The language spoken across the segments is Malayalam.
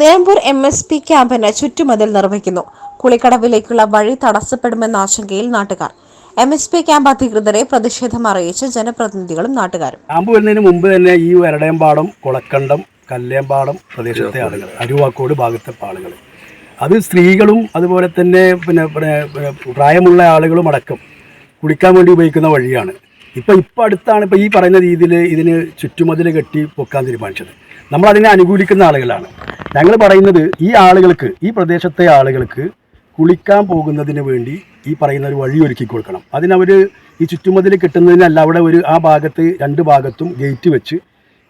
നിലമ്പൂർ എം എസ് പി ക്യാമ്പിന് ചുറ്റുമതിൽ നിർവഹിക്കുന്നു കുളിക്കടവിലേക്കുള്ള വഴി തടസ്സപ്പെടുമെന്ന ആശങ്കയിൽ നാട്ടുകാർ. എം എസ് പി ക്യാമ്പ് അധികൃതരെ പ്രതിഷേധം അറിയിച്ച് ജനപ്രതിനിധികളും നാട്ടുകാരും. ക്യാമ്പ് വരുന്നതിന് മുമ്പ് തന്നെ ഈ വരടയമ്പാടം കുളക്കണ്ടം കല്ലേമ്പാടം പ്രദേശത്തെ ആളുകൾ അരുവാക്കോട് ഭാഗത്തെ ആളുകൾ അത് സ്ത്രീകളും അതുപോലെ തന്നെ പിന്നെ പ്രായമുള്ള ആളുകളും അടക്കം കുളിക്കാൻ വേണ്ടി ഉപയോഗിക്കുന്ന വഴിയാണ്. ഇപ്പം ഇപ്പം അടുത്താണ് ഇപ്പോൾ ഈ പറയുന്ന രീതിയിൽ ഇതിന് ചുറ്റുമതിൽ കെട്ടി പൊക്കാൻ തീരുമാനിച്ചത്. നമ്മൾ അതിനെ അനുകൂലിക്കുന്ന ആളുകളാണ്. ഞങ്ങൾ പറയുന്നത് ഈ ആളുകൾക്ക് ഈ പ്രദേശത്തെ ആളുകൾക്ക് കുളിക്കാൻ പോകുന്നതിന് വേണ്ടി ഈ പറയുന്ന ഒരു വഴി ഒരുക്കി കൊടുക്കണം. അതിനവർ ഈ ചുറ്റുമതിൽ കിട്ടുന്നതിനല്ല അവിടെ ഒരു ആ ഭാഗത്ത് രണ്ട് ഭാഗത്തും ഗേറ്റ് വെച്ച്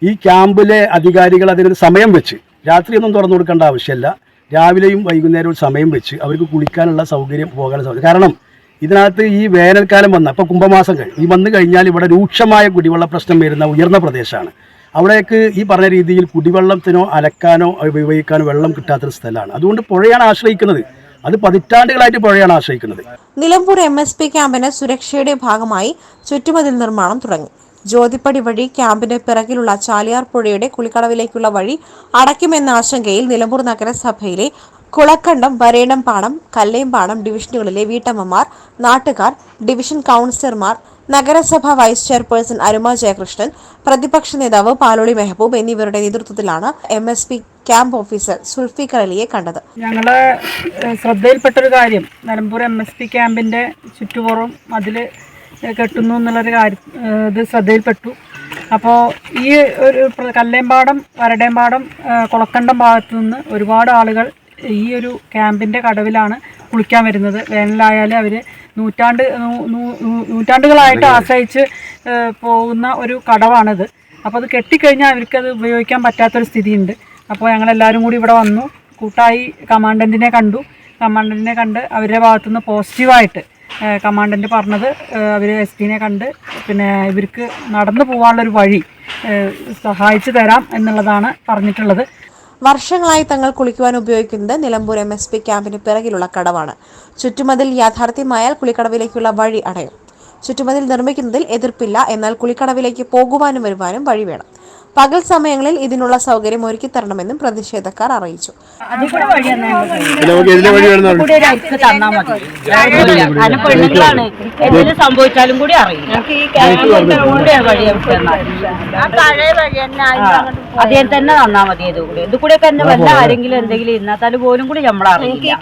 ഈ ക്യാമ്പിലെ അധികാരികൾ അതിനൊരു സമയം വെച്ച് രാത്രിയൊന്നും തുറന്നു കൊടുക്കേണ്ട ആവശ്യമില്ല. രാവിലെയും വൈകുന്നേരവും സമയം വെച്ച് അവർക്ക് കുളിക്കാനുള്ള സൗകര്യം പോകാനുള്ള സൗകര്യം കാരണം ഇതിനകത്ത് ഈ വേനൽക്കാലം വന്ന അപ്പോൾ കുംഭമാസം കഴിഞ്ഞ് ഈ വന്നു കഴിഞ്ഞാൽ ഇവിടെ രൂക്ഷമായ കുടിവെള്ള പ്രശ്നം വരുന്ന ഉയർന്ന പ്രദേശമാണ്. അവിടേക്ക് ഈ പറഞ്ഞ രീതിയിൽ കുടിവെള്ളത്തിനോ അലക്കാനോ ഉപയോഗിക്കാനോ വെള്ളം കിട്ടാത്തൊരു സ്ഥലമാണ്. അതുകൊണ്ട് പുഴയാണ് ആശ്രയിക്കുന്നത്. അത് പതിറ്റാണ്ടുകളായിട്ട് പുഴയാണ് ആശ്രയിക്കുന്നത്. നിലമ്പൂർ എം എസ് പി ക്യാമ്പിന് സുരക്ഷയുടെ ഭാഗമായി ചുറ്റുമതിൽ നിർമ്മാണം തുടങ്ങി. ജ്യോതിപ്പടി വഴി ക്യാമ്പിന് പിറകിലുള്ള ചാലിയാർ പുഴയുടെ കുളിക്കടവിലേക്കുള്ള വഴി അടയ്ക്കുമെന്ന ആശങ്കയിൽ നിലമ്പൂർ നഗരസഭയിലെ കുളക്കണ്ടം വരേണം വരേണംപാടം കല്ലേമ്പാടം ഡിവിഷനുകളിലെ വീട്ടമ്മമാർ നാട്ടുകാർ ഡിവിഷൻ കൗൺസിലർമാർ നഗരസഭ വൈസ് ചെയർപേഴ്സൺ അരുമ ജയകൃഷ്ണൻ പ്രതിപക്ഷ നേതാവ് പാലോളി മെഹബൂബ് എന്നിവരുടെ നേതൃത്വത്തിലാണ് M S P camp officer Sulfikar അലിയെ കണ്ടത്. ഞങ്ങളെ ശ്രദ്ധയിൽപ്പെട്ട ഒരു കാര്യം നിലമ്പൂർ എം എസ് പി ക്യാമ്പിന്റെ ചുറ്റുപുറം അതിൽ കെട്ടുന്നു എന്നുള്ളൊരു കാര്യം ഇത് ശ്രദ്ധയിൽപ്പെട്ടു. അപ്പോൾ ഈ ഒരു കല്ലേമ്പാടം വരടേമ്പാടം കുളക്കണ്ടം ഭാഗത്തു നിന്ന് ഒരുപാട് ആളുകൾ ഈ ഒരു ക്യാമ്പിന്റെ കടവിലാണ് കുളിക്കാൻ വരുന്നത്. വേനലായാലും അവർ നൂറ്റാണ്ട് നൂറ്റാണ്ടുകളായിട്ട് ആശ്രയിച്ച് പോകുന്ന ഒരു കടവാണിത്. അപ്പോൾ അത് കെട്ടിക്കഴിഞ്ഞാൽ അവർക്കത് ഉപയോഗിക്കാൻ പറ്റാത്തൊരു സ്ഥിതിയുണ്ട്. അപ്പോൾ ഞങ്ങളെല്ലാവരും കൂടി ഇവിടെ വന്നു. കൂട്ടായി കമാൻഡന്റിനെ കണ്ടു. കമാൻഡന്റിനെ കണ്ട് അവരുടെ ഭാഗത്തുനിന്ന് പോസിറ്റീവായിട്ട് കമാൻഡന്റ് പറഞ്ഞത് അവർ എസ് പിനെ കണ്ട് പിന്നെ ഇവർക്ക് നടന്നു പോകാനുള്ളൊരു വഴി സഹായിച്ചു തരാം എന്നുള്ളതാണ് പറഞ്ഞിട്ടുള്ളത്. വർഷങ്ങളായി തങ്ങൾ കുളിക്കുവാൻ ഉപയോഗിക്കുന്നത് നിലമ്പൂർ എം എസ് പി ക്യാമ്പിന് പിറകിലുള്ള കടവാണ്. ചുറ്റുമതിൽ യാഥാർത്ഥ്യമായാൽ കുളിക്കടവിലേക്കുള്ള വഴി അടയും. ചുറ്റുമതിൽ നിർമ്മിക്കുന്നതിൽ എതിർപ്പില്ല എന്നാൽ കുളിക്കടവിലേക്ക് പോകുവാനും വരുവാനും വഴി വേണം. പകൽ സമയങ്ങളിൽ ഇതിനുള്ള സൗകര്യം ഒരുക്കി തരണമെന്നും പ്രതിഷേധക്കാർ അറിയിച്ചു. തന്നെ കൂടി സംഭവിച്ചാലും അറിയില്ല. അതേ തന്നെ തന്നാ മതി ഇത് കൂടി. ഇത് കൂടെ തന്നെ വല്ല ആരെങ്കിലും എന്തെങ്കിലും ഇന്നാത്താൽ പോലും കൂടി നമ്മളറിയില്ല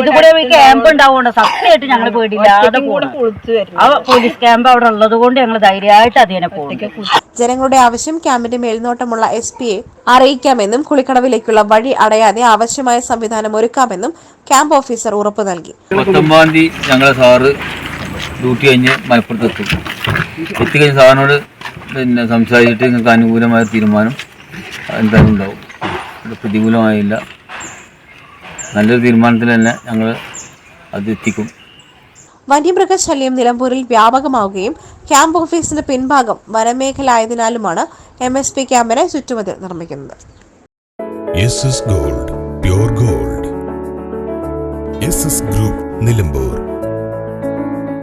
ഇത് കൂടെ ക്യാമ്പ് ഉണ്ടാവുകൊണ്ട് സത്യമായിട്ട് ഞങ്ങൾ പേടിയില്ലാതെ പോകണം പോലീസ് ക്യാമ്പ് അവിടെ ഉള്ളത് കൊണ്ട് ഞങ്ങൾ ധൈര്യമായിട്ട് അതിനെ പോകും ജനങ്ങളുടെ ആവശ്യം ക്യാമ്പിന്റെ മേൽനോട്ടമുള്ള എസ് പിയെ അറിയിക്കാമെന്നും കുളിക്കടവിലേക്കുള്ള വഴി അടയാതെ ആവശ്യമായ സംവിധാനം ഒരുക്കാമെന്നും ക്യാമ്പ് ഓഫീസർ ഉറപ്പു നൽകി. പത്തൊമ്പതാം തീയതി ഞങ്ങളെ സാറ് ഡ്യൂട്ടി കഴിഞ്ഞ് സാറിനോട് പിന്നെ സംസാരിച്ചിട്ട് നിങ്ങൾക്ക് അനുകൂലമായ തീരുമാനം എന്തായാലും ഉണ്ടാവും. പ്രതികൂലമായില്ല. നല്ലൊരു തീരുമാനത്തിൽ തന്നെ ഞങ്ങൾ അത് എത്തിക്കും. വന്യമൃഗശല്യം നിലമ്പൂരിൽ വ്യാപകമാവുകയും ക്യാമ്പ് ഓഫീസിന്റെ പിൻഭാഗം വനമേഖല ആയതിനാലുമാണ് എം എസ് പി ക്യാമ്പിനെ ചുറ്റുമതിൽ നിർമ്മിക്കുന്നത്. Gold group Nilambur